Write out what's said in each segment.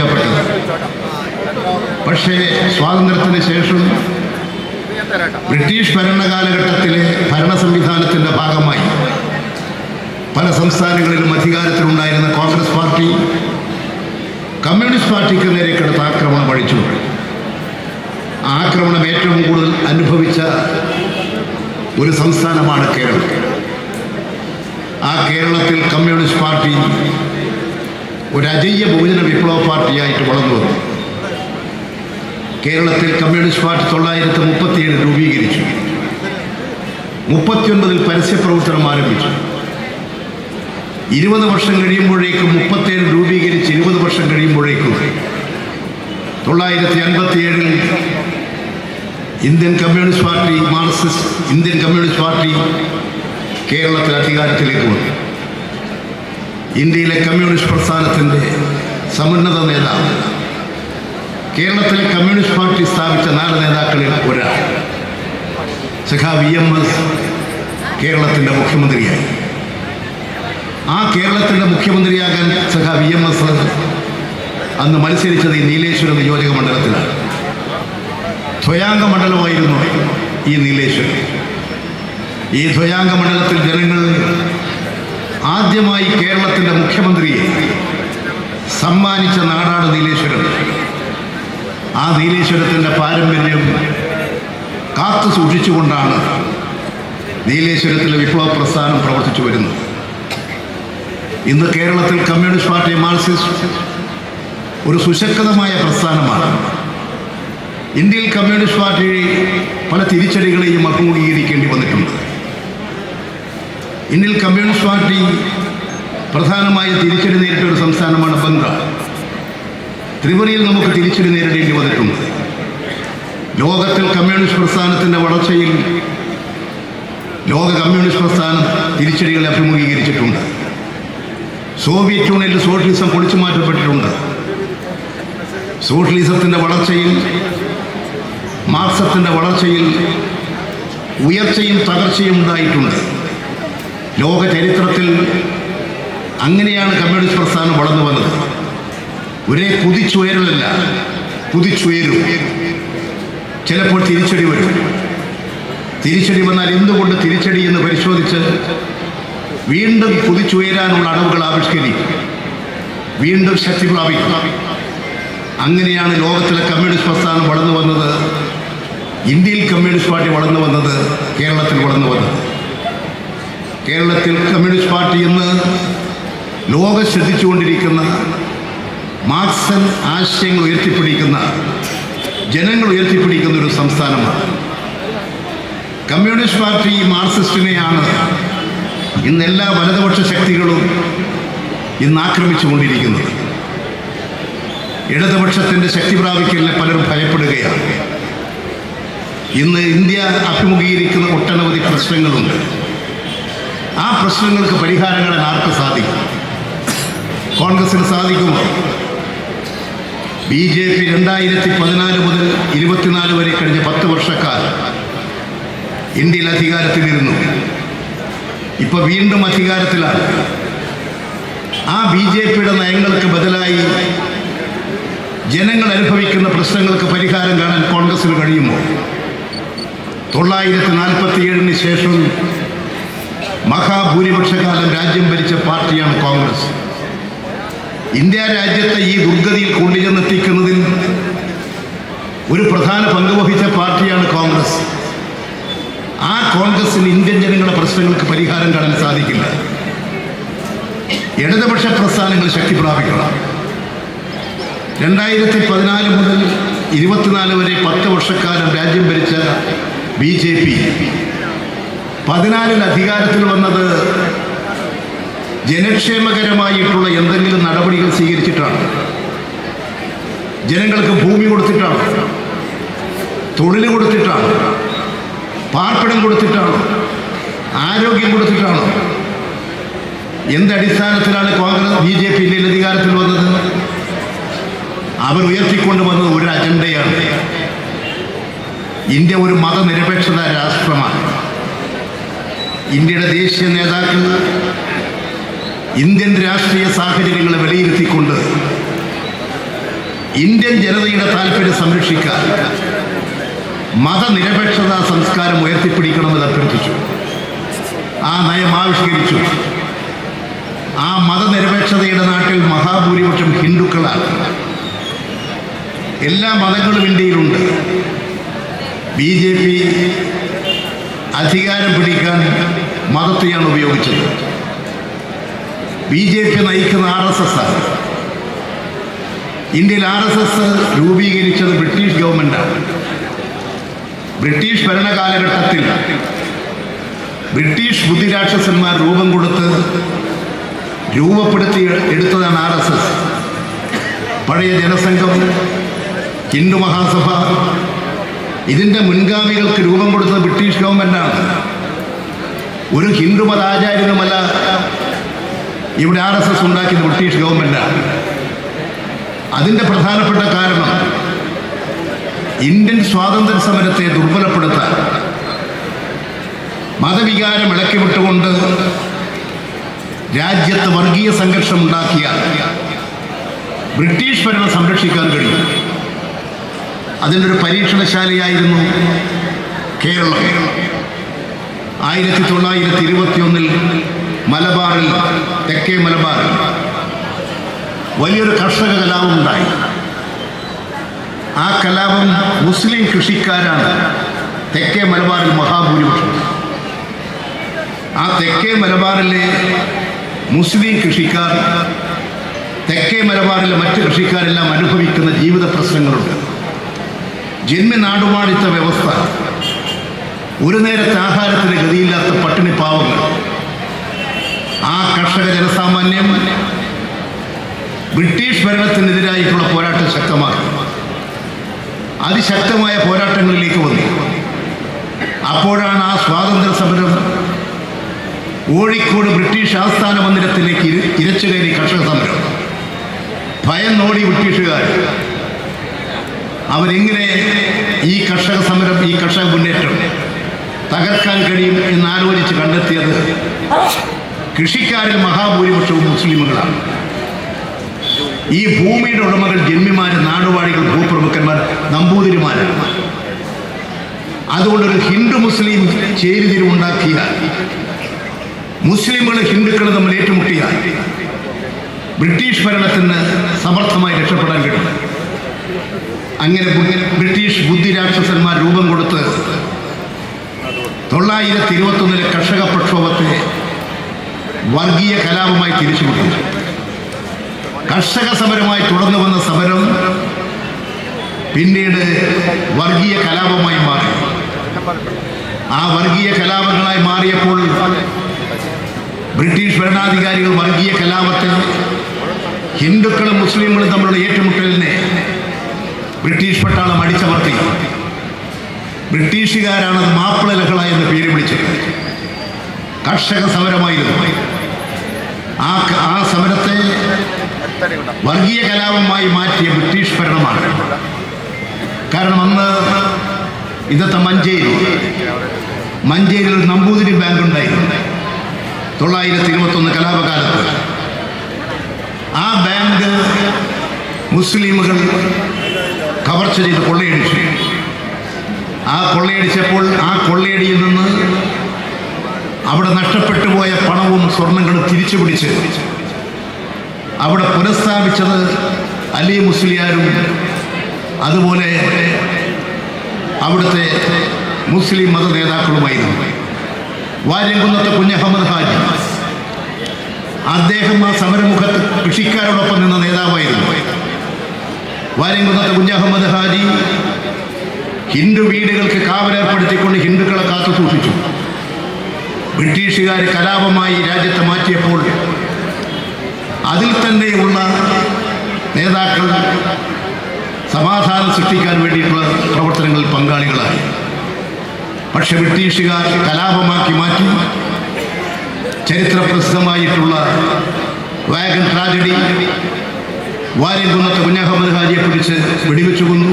അവതരിപ്പിക്കപ്പെട്ടത് പക്ഷേ സ്വാതന്ത്ര്യത്തിന് ശേഷം ബ്രിട്ടീഷ് ഭരണകാലഘട്ടത്തിലെ ഭരണ സംവിധാനത്തിന്റെ ഭാഗമായി പല സംസ്ഥാനങ്ങളിലും അധികാരത്തിലുണ്ടായിരുന്ന കോൺഗ്രസ് പാർട്ടി കമ്മ്യൂണിസ്റ്റ് പാർട്ടിക്ക് നേരെ കിടത്ത ആക്രമണം അഴിച്ചു ആക്രമണം ഏറ്റവും കൂടുതൽ അനുഭവിച്ച ഒരു സംസ്ഥാനമാണ് കേരളം. ആ കേരളത്തിൽ കമ്മ്യൂണിസ്റ്റ് പാർട്ടി ഒരു അജയ്യ ബഹുജന വിപ്ലവ പാർട്ടിയായിട്ട് വളർന്നു വന്നു. കേരളത്തിൽ കമ്മ്യൂണിസ്റ്റ് പാർട്ടി തൊള്ളായിരത്തി മുപ്പത്തിയേഴ് രൂപീകരിച്ചു. മുപ്പത്തിയൊൻപതിൽ പരസ്യപ്രവർത്തനം ആരംഭിച്ചു. ഇരുപത് വർഷം കഴിയുമ്പോഴേക്കും മുപ്പത്തേഴ് രൂപീകരിച്ച് ഇരുപത് വർഷം കഴിയുമ്പോഴേക്കും തൊള്ളായിരത്തി അൻപത്തിയേഴിൽ Indian Communist Party Marxist Indian Communist Party കേരളത്തിൽ അധികാരത്തിലേക്ക് വന്നു. ഇന്ത്യയിലെ കമ്മ്യൂണിസ്റ്റ് പ്രസ്ഥാനത്തിന്റെ സമുന്നത നേതാവ്. കേരളത്തിലെ കമ്മ്യൂണിസ്റ്റ് പാർട്ടി സ്ഥാപിച്ച നാല് നേതാക്കളിൽ ഒരാൾ. സഖാ വി എം എസ് കേരളത്തിന്റെ മുഖ്യമന്ത്രിയായി. ആ കേരളത്തിന്റെ മുഖ്യമന്ത്രിയാകാൻ സഖാ വി എം എസ് അന്ന് മത്സരിച്ചത് ഈ നീലേശ്വരം നിയോജക മണ്ഡലത്തിലാണ്. ദ്വയാംഗ മണ്ഡലമായിരുന്നു ഈ നീലേശ്വരം. ഈ ദ്വയാംഗ മണ്ഡലത്തിൽ ജനങ്ങൾ ആദ്യമായി കേരളത്തിന്റെ മുഖ്യമന്ത്രിയെ സമ്മാനിച്ച നാടാണ് നീലേശ്വരം. ആ നീലേശ്വരത്തിന്റെ പാരമ്പര്യം കാത്തു സൂക്ഷിച്ചുകൊണ്ടാണ് നീലേശ്വരത്തിലെ വിപ്ലവ പ്രസ്ഥാനം പ്രവർത്തിച്ചു വരുന്നത്. ഇന്ന് കേരളത്തിൽ കമ്മ്യൂണിസ്റ്റ് പാർട്ടി മാർക്സിസ്റ്റ് ഒരു സുശക്തമായ പ്രസ്ഥാനമാണ്. ഇന്ത്യയിൽ കമ്മ്യൂണിസ്റ്റ് പാർട്ടി പല തിരിച്ചടികളെയും അഭിമുഖീകരിക്കേണ്ടി വന്നിട്ടുണ്ട്. ഇന്ത്യയിൽ കമ്മ്യൂണിസ്റ്റ് പാർട്ടി പ്രധാനമായി തിരിച്ചടി നേരിട്ട ഒരു സംസ്ഥാനമാണ് ബംഗാൾ. ത്രിപുരയിൽ നമുക്ക് തിരിച്ചടി നേരിടേണ്ടി വന്നിട്ടുണ്ട്. ലോകത്തിൽ കമ്മ്യൂണിസ്റ്റ് പ്രസ്ഥാനത്തിന്റെ വളർച്ചയിൽ ലോക കമ്മ്യൂണിസ്റ്റ് പ്രസ്ഥാനം തിരിച്ചടികളെ അഭിമുഖീകരിച്ചിട്ടുണ്ട്. സോവിയറ്റ് യൂണിയനിൽ സോഷ്യലിസം പൊളിച്ചു മാറ്റപ്പെട്ടിട്ടുണ്ട്. സോഷ്യലിസത്തിന്റെ വളർച്ചയിൽ മാർക്സത്തിന്റെ വളർച്ചയിൽ ഉയർച്ചയും തകർച്ചയും ഉണ്ടായിട്ടുണ്ട്. ലോക ചരിത്രത്തിൽ അങ്ങനെയാണ് കമ്മ്യൂണിസ്റ്റ് പ്രസ്ഥാനം വളർന്നു വന്നത്. ഒരേ കുതിച്ചുയരലല്ല കുതിച്ചുയരും. ചിലപ്പോൾ തിരിച്ചടി വരും. തിരിച്ചടി വന്നാൽ എന്തുകൊണ്ട് തിരിച്ചടി എന്ന് പരിശോധിച്ച് വീണ്ടും കുതിച്ചുയരാനുള്ള അടവുകൾ ആവിഷ്കരിക്കും. വീണ്ടും ശക്തി പ്രാപിക്കും. അങ്ങനെയാണ് ലോകത്തിലെ കമ്മ്യൂണിസ്റ്റ് പ്രസ്ഥാനം വളർന്നു വന്നത്. ഇന്ത്യയിൽ കമ്മ്യൂണിസ്റ്റ് പാർട്ടി വളർന്നു വന്നത് കേരളത്തിൽ വളർന്നു വന്നത്. കേരളത്തിൽ കമ്മ്യൂണിസ്റ്റ് പാർട്ടി ഇന്ന് ലോകം ശ്രദ്ധിച്ചുകൊണ്ടിരിക്കുന്ന മാർക്സൻ ആശയങ്ങൾ ഉയർത്തിപ്പിടിക്കുന്ന ജനങ്ങൾ ഉയർത്തിപ്പിടിക്കുന്ന ഒരു സംസ്ഥാനമാണ്. കമ്മ്യൂണിസ്റ്റ് പാർട്ടി മാർക്സിസ്റ്റിനെയാണ് ഇന്ന് എല്ലാ വലതുപക്ഷ ശക്തികളും ഇന്ന് ആക്രമിച്ചുകൊണ്ടിരിക്കുന്നത്. ഇടതുപക്ഷത്തിന്റെ ശക്തി പ്രാപിക്കലിനെ പലരും ഭയപ്പെടുകയാണ്. ഇന്ന് ഇന്ത്യ അഭിമുഖീകരിക്കുന്ന ഒട്ടനവധി പ്രശ്നങ്ങളുണ്ട്. ആ പ്രശ്നങ്ങൾക്ക് പരിഹാരം കാണാൻ ആർക്ക് സാധിക്കും? കോൺഗ്രസിന് സാധിക്കുമോ? ബി ജെ പി രണ്ടായിരത്തി പതിനാല് മുതൽ ഇരുപത്തിനാല് വരെ കഴിഞ്ഞ പത്ത് വർഷക്കാലം ഇന്ത്യയിൽ അധികാരത്തിലിരുന്നു. ഇപ്പോൾ വീണ്ടും അധികാരത്തിലാണ്. ആ ബി ജെ പിയുടെ നയങ്ങൾക്ക് ബദലായി ജനങ്ങൾ അനുഭവിക്കുന്ന പ്രശ്നങ്ങൾക്ക് പരിഹാരം കാണാൻ കോൺഗ്രസിന് കഴിയുമോ? തൊള്ളായിരത്തി നാൽപ്പത്തി ഏഴിന് ശേഷം മഹാഭൂരിപക്ഷകാലം രാജ്യം ഭരിച്ച പാർട്ടിയാണ് കോൺഗ്രസ്. ഇന്ത്യ രാജ്യത്തെ ഈ ദുർഗതിയിൽ കൊണ്ടുചെന്നെത്തിക്കുന്നതിൽ ഒരു പ്രധാന പങ്ക് വഹിച്ച പാർട്ടിയാണ് കോൺഗ്രസ്. ആ കോൺഗ്രസിന് ഇന്ത്യൻ ജനങ്ങളുടെ പ്രശ്നങ്ങൾക്ക് പരിഹാരം കാണാൻ സാധിക്കില്ല. ഇടതുപക്ഷ പ്രസ്ഥാനങ്ങൾ ശക്തി പ്രാപിക്കണം. രണ്ടായിരത്തി പതിനാല് മുതൽ ഇരുപത്തിനാല് വരെ പത്ത് വർഷക്കാലം രാജ്യം ഭരിച്ച ബി ജെ പി. പതിനാലിൽ അധികാരത്തിൽ വന്നത് ജനക്ഷേമകരമായിട്ടുള്ള എന്തെങ്കിലും നടപടികൾ സ്വീകരിച്ചിട്ടാണ്. ജനങ്ങൾക്ക് ഭൂമി കൊടുത്തിട്ടാണ്. തൊഴിൽ കൊടുത്തിട്ടാണ്. പാർപ്പിടം കൊടുത്തിട്ടാണ്. ആരോഗ്യം കൊടുത്തിട്ടാണ്. എന്തടിസ്ഥാനത്തിലാണ് കോൺഗ്രസ് ബി ജെ പി ഇന്ത്യയിൽ അധികാരത്തിൽ വന്നത്? അവർ ഉയർത്തിക്കൊണ്ടു വന്നത് ഒരു അജണ്ടയാണ്. ഇന്ത്യ ഒരു മതനിരപേക്ഷത രാഷ്ട്രമാണ്. ഇന്ത്യയുടെ ദേശീയ നേതാക്കൾ ഇന്ത്യൻ രാഷ്ട്രീയ സാഹചര്യങ്ങളെ വിലയിരുത്തിക്കൊണ്ട് ഇന്ത്യൻ ജനതയുടെ താല്പര്യം സംരക്ഷിക്കാൻ മതനിരപേക്ഷത സംസ്കാരം ഉയർത്തിപ്പിടിക്കണമെന്ന് അഭ്യർത്ഥിച്ചു. ആ നയം ആവിഷ്കരിച്ചു. ആ മതനിരപേക്ഷതയുടെ നാട്ടിൽ മഹാഭൂരിപക്ഷം ഹിന്ദുക്കളാണ്. എല്ലാ മതങ്ങളും ഇന്ത്യയിലുണ്ട്. ബി ജെ പി അധികാരം പിടിക്കാൻ മതത്തെയാണ് ഉപയോഗിച്ചത്. ബി ജെ പി നയിക്കുന്ന ആർ എസ് എസ് ആണ്. ഇന്ത്യയിൽ ആർ എസ് എസ് രൂപീകരിച്ചത് ബ്രിട്ടീഷ് ഗവൺമെന്റാണ് ബ്രിട്ടീഷ് ഭരണകാലഘട്ടത്തിൽ ബ്രിട്ടീഷ് ബുദ്ധിരാക്ഷസന്മാർ രൂപം കൊടുത്ത് രൂപപ്പെടുത്തി എടുത്തതാണ് ആർ എസ് എസ്. പഴയ ജനസംഘം ഹിന്ദു മഹാസഭ ഇതിന്റെ മുൻഗാമികൾക്ക് രൂപം കൊടുത്തത് ബ്രിട്ടീഷ് ഗവൺമെന്റാണ് ഒരു ഹിന്ദു മതാചാര്യനുമല്ല ഇവിടെ ആർ എസ് എസ് ഉണ്ടാക്കിയത് ബ്രിട്ടീഷ് ഗവൺമെന്റാണ് അതിന്റെ പ്രധാനപ്പെട്ട കാരണം ഇന്ത്യൻ സ്വാതന്ത്ര്യ സമരത്തെ ദുർബലപ്പെടുത്താൻ മതവികാരം ഇളക്കി വിട്ടുകൊണ്ട് രാജ്യത്ത് വർഗീയ സംഘർഷം ഉണ്ടാക്കിയ ബ്രിട്ടീഷ് ഭരണം സംരക്ഷിക്കാൻ കഴിയും. അതിന്റെ ഒരു പരീക്ഷണശാലയായിരുന്നു കേരളം. ആയിരത്തി തൊള്ളായിരത്തി ഇരുപത്തിയൊന്നിൽ മലബാറിൽ തെക്കേ മലബാറിൽ വലിയൊരു കർഷക കലാപം ഉണ്ടായി. ആ കലാപം മുസ്ലിം കൃഷിക്കാരാണ് തെക്കേ മലബാറിൽ മഹാഭൂരിപക്ഷം. ആ തെക്കേ മലബാറിലെ മുസ്ലിം കൃഷിക്കാർ തെക്കേ മലബാറിലെ മറ്റ് കൃഷിക്കാരെല്ലാം അനുഭവിക്കുന്ന ജീവിത പ്രശ്നങ്ങളുണ്ട്. ജന്മി നാടുവാണിത്ത വ്യവസ്ഥ. ഒരു നേരത്തെ ആഹാരത്തിന് ഗതിയില്ലാത്ത പട്ടിണി പാവങ്ങൾ. ആ കർഷക ജനസാമാന്യം ബ്രിട്ടീഷ് ഭരണത്തിനെതിരായിട്ടുള്ള പോരാട്ടം ശക്തമാക്കി. അതിശക്തമായ പോരാട്ടങ്ങളിലേക്ക് വന്നു. അപ്പോഴാണ് ആ സ്വാതന്ത്ര്യ സമരം കോഴിക്കോട് ബ്രിട്ടീഷ് ആസ്ഥാന മന്ദിരത്തിലേക്ക് ഇര- ഇരച്ചു കയറി കർഷക സമരം ഭയം നോടി ബ്രിട്ടീഷുകാർ അവരെങ്ങനെ ഈ കർഷക സമരം ഈ കർഷക മുന്നേറ്റം തകർക്കാൻ കഴിയും എന്നാലോചിച്ച് കണ്ടെത്തിയത് കൃഷിക്കാരിൽ മഹാഭൂരിപക്ഷവും മുസ്ലിമുകളാണ്. ഈ ഭൂമിയുടെ ഉടമകൾ ജന്മിമാര് നാടുവാഴികൾ ഭൂപ്രമുഖന്മാർ നമ്പൂതിരിമാരാണ്. അതുകൊണ്ടൊരു ഹിന്ദു മുസ്ലിം ചേരിതിരിവുണ്ടാക്കിയാൽ മുസ്ലിമുകൾ ഹിന്ദുക്കൾ തമ്മിൽ ഏറ്റുമുട്ടിയ ബ്രിട്ടീഷ് ഭരണത്തിന് സമർത്ഥമായി രക്ഷപ്പെടാൻ കഴിയും. അങ്ങനെ ബ്രിട്ടീഷ് ബുദ്ധി രാക്ഷസന്മാർ രൂപം കൊടുത്ത് തൊള്ളായിരത്തി ഇരുപത്തൊന്നിലെ കർഷക പ്രക്ഷോഭത്തെ വർഗീയ കലാപമായി തിരിച്ചുവിട്ടു കർഷക സമരമായി തുടർന്നു വന്ന സമരം പിന്നീട് വർഗീയ കലാപമായി മാറി. ആ വർഗീയ കലാപങ്ങളായി മാറിയപ്പോൾ ബ്രിട്ടീഷ് ഭരണാധികാരികൾ വർഗീയ കലാപത്തെ ഹിന്ദുക്കളും മുസ്ലിങ്ങളും തമ്മിലുള്ള ഏറ്റുമുട്ടലിനെ ബ്രിട്ടീഷ് പട്ടാളം അടിച്ചമർത്തി. ബ്രിട്ടീഷുകാരാണ് മാപ്പിള ലഹള എന്ന് പേര് വിളിച്ചത്. കർഷക സമരമായിരുന്നു. ആ ആ സമരത്തെ വർഗീയ കലാപമായി മാറ്റിയ ബ്രിട്ടീഷ് ഭരണമാണ്. കാരണം അന്ന് ഇന്നത്തെ മഞ്ചേരി മഞ്ചേരിയിൽ ഒരു നമ്പൂതിരി ബാങ്ക് ഉണ്ടായിരുന്നു തൊള്ളായിരത്തി ഇരുപത്തൊന്ന് കലാപകാലത്ത്. ആ ബാങ്ക് മുസ്ലിമുകൾ കവർച്ച ചെയ്ത് കൊള്ളയടിച്ചു. ആ കൊള്ളയടിച്ചപ്പോൾ ആ കൊള്ളയടിയിൽ നിന്ന് അവിടെ നഷ്ടപ്പെട്ടു പോയ പണവും സ്വർണങ്ങളും തിരിച്ചു പിടിച്ച് അവിടെ പുനഃസ്ഥാപിച്ചത് അലി മുസ്ലിയാരും അതുപോലെ അവിടുത്തെ മുസ്ലിം മത നേതാക്കളുമായിരുന്നു. വാര്യംകുന്നത്തെ കുഞ്ഞഹമ്മദ് ഹാജി അദ്ദേഹം ആ സമരമുഖത്ത് കൃഷിക്കാരോടൊപ്പം നിന്ന നേതാവായിരുന്നു. വാര്യംകുന്നത്തെ കുഞ്ഞഹമ്മദ് ഹാജി. ഹിന്ദു വീടുകൾക്ക് കാവലേർപ്പെടുത്തിക്കൊണ്ട് ഹിന്ദുക്കളെ കാത്തു സൂക്ഷിച്ചു. ബ്രിട്ടീഷുകാർ കലാപമായി രാജ്യത്തെ മാറ്റിയപ്പോൾ അതിൽ തന്നെയുള്ള നേതാക്കൾ സമാധാനം സൃഷ്ടിക്കാൻ വേണ്ടിയിട്ടുള്ള പ്രവർത്തനങ്ങളിൽ പങ്കാളികളായി. പക്ഷെ ബ്രിട്ടീഷുകാർ കലാപമാക്കി മാറ്റി. ചരിത്ര പ്രസിദ്ധമായിട്ടുള്ള വാഗൻ ട്രാജഡി വാര്യംകുന്നത്തെ കുഞ്ഞഹമ്മദ് ഹാജിയെ പിടിച്ച് വെടിവെച്ചു കൊന്നു.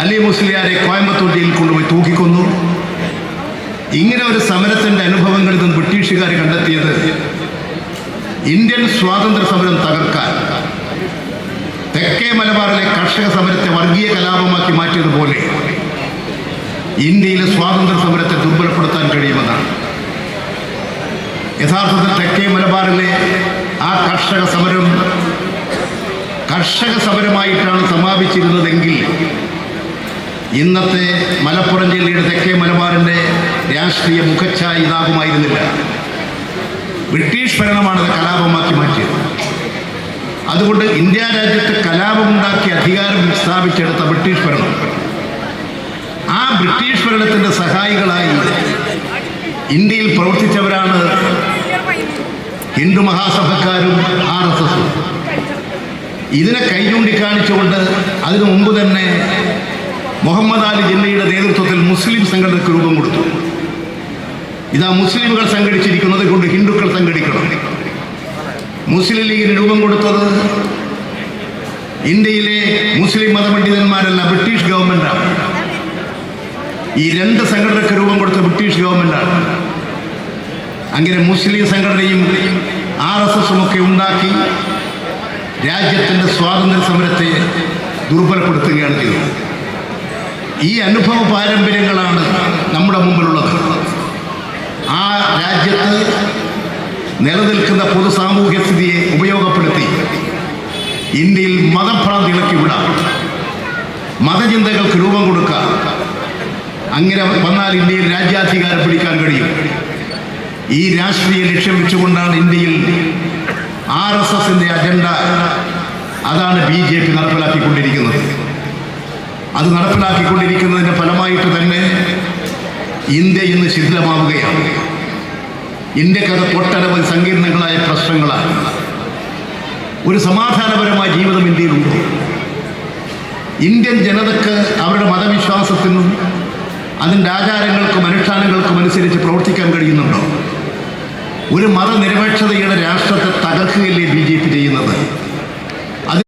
അലി മുസ്ലിയാരെ കോയമ്പത്തൂർ ജയിലിൽ കൊണ്ടുപോയി തൂക്കിക്കൊന്നു. ഇങ്ങനെ ഒരു സമരത്തിന്റെ അനുഭവങ്ങളിൽ നിന്ന് ബ്രിട്ടീഷുകാർ കണ്ടെത്തിയത് ഇന്ത്യൻ സ്വാതന്ത്ര്യ സമരം തകർക്കാൻ. തെക്കേ മലബാറിലെ കർഷക സമരത്തെ വർഗീയ കലാപമാക്കി മാറ്റിയതുപോലെ ഇന്ത്യയിലെ സ്വാതന്ത്ര്യ സമരത്തെ ദുർബലപ്പെടുത്താൻ കഴിയുമെന്നാണ്. യഥാർത്ഥത്തിൽ തെക്കേ മലബാറിലെ ആ കർഷക സമരം കർഷക സമരമായിട്ടാണ് സമാപിച്ചിരുന്നതെങ്കിൽ ഇന്നത്തെ മലപ്പുറം ജില്ലയുടെ തെക്കേ മലബാറിന്റെ രാഷ്ട്രീയ മുഖച്ഛായ ഇതാകുമായിരുന്നില്ല. ബ്രിട്ടീഷ് ഭരണമാണ് അത് കലാപമാക്കി മാറ്റിയത്. അതുകൊണ്ട് ഇന്ത്യ രാജ്യത്ത് കലാപമുണ്ടാക്കി അധികാരം സ്ഥാപിച്ചെടുത്ത ബ്രിട്ടീഷ് ഭരണം. ആ ബ്രിട്ടീഷ് ഭരണത്തിന്റെ സഹായികളായി ഇന്ത്യയിൽ പ്രവർത്തിച്ചവരാണ് ഹിന്ദു മഹാസഭക്കാരും ഇതിനെ കൈ ചൂണ്ടിക്കാണിച്ചുകൊണ്ട് അതിനു മുമ്പ് തന്നെ മുഹമ്മദ് അലി ജില്ലയുടെ നേതൃത്വത്തിൽ മുസ്ലിം സംഘടനയ്ക്ക് രൂപം കൊടുത്തു. ഇതാ മുസ്ലിമുകൾ സംഘടിച്ചിരിക്കുന്നത് കൊണ്ട് ഹിന്ദുക്കൾ സംഘടിക്കണം. മുസ്ലിം ലീഗിന് രൂപം കൊടുത്തത് ഇന്ത്യയിലെ മുസ്ലിം മതപണ്ഡിതന്മാരല്ല ബ്രിട്ടീഷ് ഗവൺമെന്റാണ് ഈ രണ്ട് സംഘടനയ്ക്ക് രൂപം കൊടുത്ത ബ്രിട്ടീഷ് ഗവൺമെന്റാണ് അങ്ങനെ മുസ്ലിം സംഘടനയും ആർ എസ് എസും ഒക്കെ ഉണ്ടാക്കി രാജ്യത്തിന്റെ സ്വാതന്ത്ര്യ സമരത്തെ ദുർബലപ്പെടുത്തുകയാണ് ചെയ്തത്. ഈ അനുഭവ പാരമ്പര്യങ്ങളാണ് നമ്മുടെ മുമ്പിലുള്ളത്. ആ രാജ്യത്ത് നിലനിൽക്കുന്ന പൊതു സാമൂഹ്യ സ്ഥിതിയെ ഉപയോഗപ്പെടുത്തി ഇന്ത്യയിൽ മതഭ്രാന്തി ഇളക്കി വിടാം. മതചിന്തകൾക്ക് രൂപം കൊടുക്കാം. അങ്ങനെ വന്നാൽ ഇന്ത്യയിൽ രാജ്യാധികാരം പിടിക്കാൻ കഴിയും. ഈ രാഷ്ട്രീയ ലക്ഷ്യം വെച്ചുകൊണ്ടാണ് ഇന്ത്യയിൽ ആർ എസ് എസിന്റെ അജണ്ട അതാണ് ബി ജെ പി നടപ്പിലാക്കിക്കൊണ്ടിരിക്കുന്നത്. അത് നടപ്പിലാക്കിക്കൊണ്ടിരിക്കുന്നതിന്റെ ഫലമായിട്ട് തന്നെ ഇന്ത്യ ഇന്ന് ശിഥിലമാവുകയാണ്. ഇന്ത്യക്കത് ഒട്ടനവധി സങ്കീർണങ്ങളായ പ്രശ്നങ്ങളാണ്. ഒരു സമാധാനപരമായ ജീവിതം ഇന്ത്യയിലുണ്ട്. ഇന്ത്യൻ ജനതക്ക് അവരുടെ മതവിശ്വാസത്തിനും അതിന്റെ ആചാരങ്ങൾക്കും അനുഷ്ഠാനങ്ങൾക്കും അനുസരിച്ച് പ്രവർത്തിക്കാൻ കഴിയുന്നുണ്ടോ? ഒരു മതനിരപേക്ഷതയുടെ രാഷ്ട്രത്തെ തകർക്കുകയല്ലേ ബി ജെ പി ചെയ്യുന്നത്?